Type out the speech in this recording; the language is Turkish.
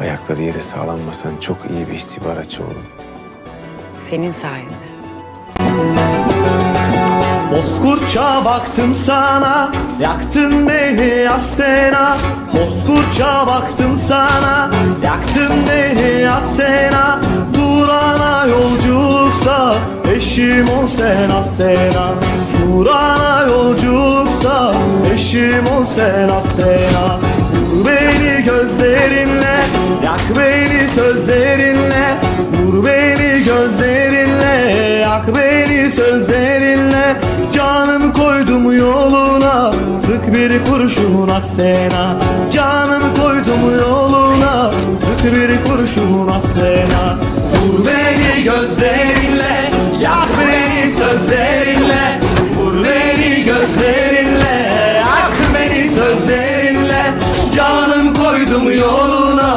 Ayakları yere sağlanmasan çok iyi bir istihbaratçı oldun. Senin sayende. Bozkurtça baktım sana Yaktın beni Asena Bozkurtça baktım sana Yaktın beni Asena Durana yolculuksa Eşim ol sen Asena Durana yolculuksa Eşim ol sen Asena Yak beni sözlerinle Vur beni gözlerinle. Yak beni sözlerinle Canım koydum yoluna. Sık bir kurşun at sena. Canım koydum yoluna. Sık bir kurşun at sena. Vur beni gözlerinle Yak beni sözlerinle. Vur beni gözlerinle Yak beni sözlerinle. Canım koydum yoluna.